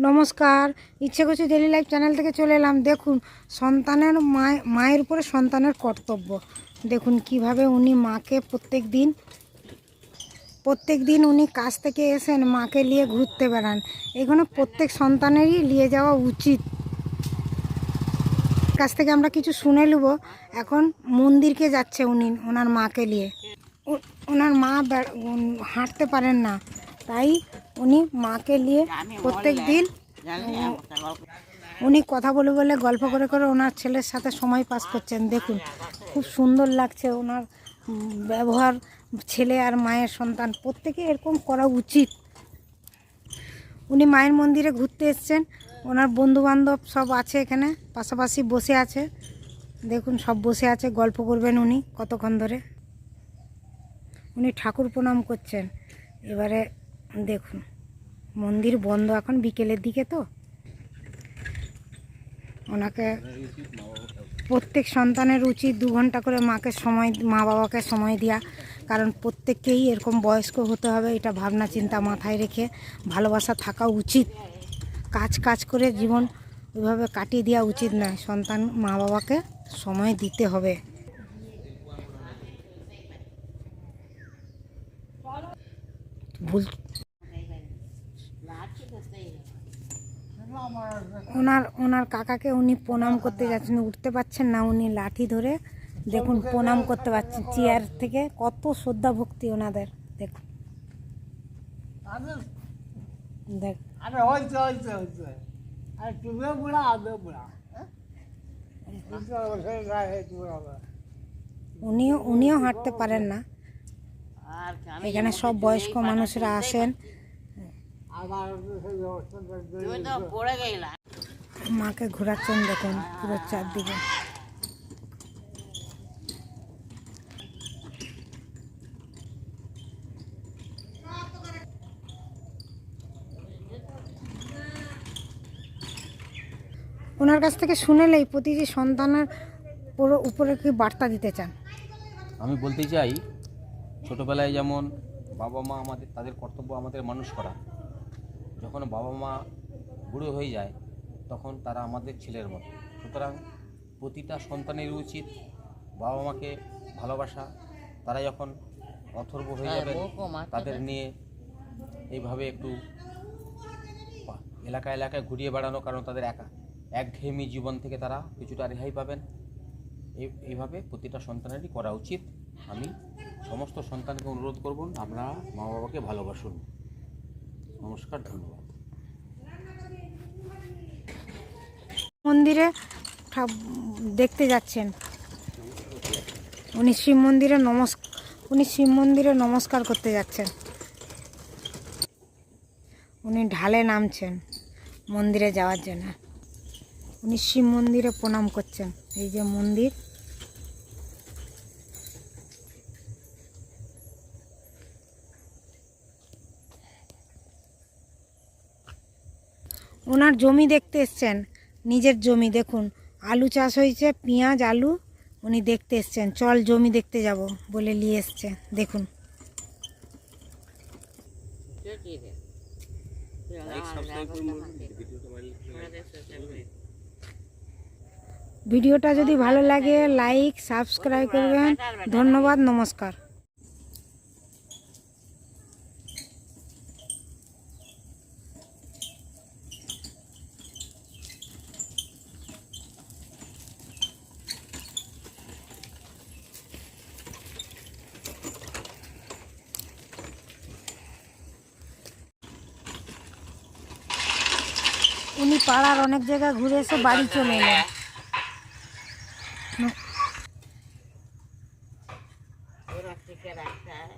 নমস্কার। ইচ্ছে করছি ডেলি লাইফ চ্যানেল থেকে চলে এলাম। দেখুন, সন্তানের মায়- মায়ের উপরে সন্তানের কর্তব্য। দেখুন কীভাবে উনি মাকে প্রত্যেক দিন প্রত্যেক দিন উনি কাজ থেকে এসেন, মাকে নিয়ে ঘুরতে বেড়ান। এখানে প্রত্যেক সন্তানেরই নিয়ে যাওয়া উচিত। কাছ থেকে আমরা কিছু শুনে নেব। এখন মন্দিরকে যাচ্ছে উনি, ওনার মাকে নিয়ে। ওনার মা হাঁটতে পারেন না। তাই উনি মাকে নিয়ে প্রত্যেক দিন উনি কথা বলে বলে গল্প করে করে ওনার ছেলের সাথে সময় পাস করছেন দেখুন। খুব সুন্দর লাগছে ওনার ব্যবহার ছেলে আর মায়ের সন্তান প্রত্যেকে এরকম করা উচিত। উনি মায়ের মন্দিরে ঘুরতে এসছেন ওনার বন্ধু বান্ধব সব আছে এখানে পাশাপাশি বসে আছে। দেখুন সব বসে আছে গল্প করবেন উনি কতক্ষণ ধরে। উনি ঠাকুর প্রণাম করছেন। এবারে দেখুন। মন্দির বন্ধ এখন বিকেলের দিকে তো। ওনাকে প্রত্যেক সন্তানের উচিত দু ঘণ্টা করে মাকে সময়, মা বাবাকে সময় দেওয়া কারণ প্রত্যেককেই এরকম বয়স্ক হতে হবে, এটা ভাবনা চিন্তা মাথায় রেখে ভালোবাসা থাকা উচিত। কাজ কাজ করে জীবন ওইভাবে কাটিয়ে দেওয়া উচিত নয়, সন্তান মা বাবাকে সময় দিতে হবে। ভুল ওনার ওনার কাকাকে উনি প্রণাম করতে যাচ্ছেন উঠতে পারছেন না উনি লাঠি ধরে দেখুন প্রণাম করতে পারছেন চেয়ার থেকে কত শ্রদ্ধা ভক্তি ওনাদের দেখুন। দেখ। উনিও উনিও হাঁটতে পারেন না। এখানে সব বয়স্ক মানুষরা আসেন। মাকে ঘোরাচ্ছেন দেখুন পুরো চারদিকে। ওনার কাছ থেকে শুনেলেই প্রতিটি সন্তানের পুরো উপরে কি বার্তা দিতে চান? আমি বলতে চাই ছোটোবেলায় যেমন বাবা মা আমাদের তাদের কর্তব্য আমাদের মানুষ করা। যখন বাবা মা বুড়ো হয়ে যায় তখন তারা আমাদের ছেলের মতো। সুতরাং প্রতিটা সন্তানের উচিত বাবা মাকে ভালোবাসা। তারা যখন অথর্ব হয়ে যাবে তাদের নিয়ে এইভাবে একটু এলাকা এলাকায় ঘুরিয়ে বেড়ানো কারণ তাদের একা একঘেয়েমি জীবন থেকে তারা কিছুটা রেহাই পাবেন। এই- এইভাবে প্রতিটা সন্তানেরই করা উচিত। আমি সমস্ত সন্তানকে অনুরোধ করব আমরা মা বাবাকে ভালোবাসুন। নমস্কার, ধন্যবাদ। মন্দিরে দেখতে যাচ্ছেন। উনি শিব মন্দিরে নমস্কার উনি শিব মন্দিরে নমস্কার করতে যাচ্ছেন। উনি ঢালে নামছেন মন্দিরে যাওয়ার জন্য। উনি শিব মন্দিরে প্রণাম করছেন। এই যে মন্দির ওনার জমি দেখতে এসছেন। নিজের জমি দেখুন। আলু চাষ হয়েছে পেঁয়াজ আলু উনি দেখতে এসছেন। চল জমি দেখতে যাব বলে নিয়ে এসছে। দেখুন। ভিডিওটা যদি ভালো লাগে লাইক সাবস্ক্রাইব করবেন। ধন্যবাদ নমস্কার। উনি পাড়ার অনেক জায়গায় ঘুরে এসে বাড়ি চলে এলেন ওরা থেকে রাখতে হয়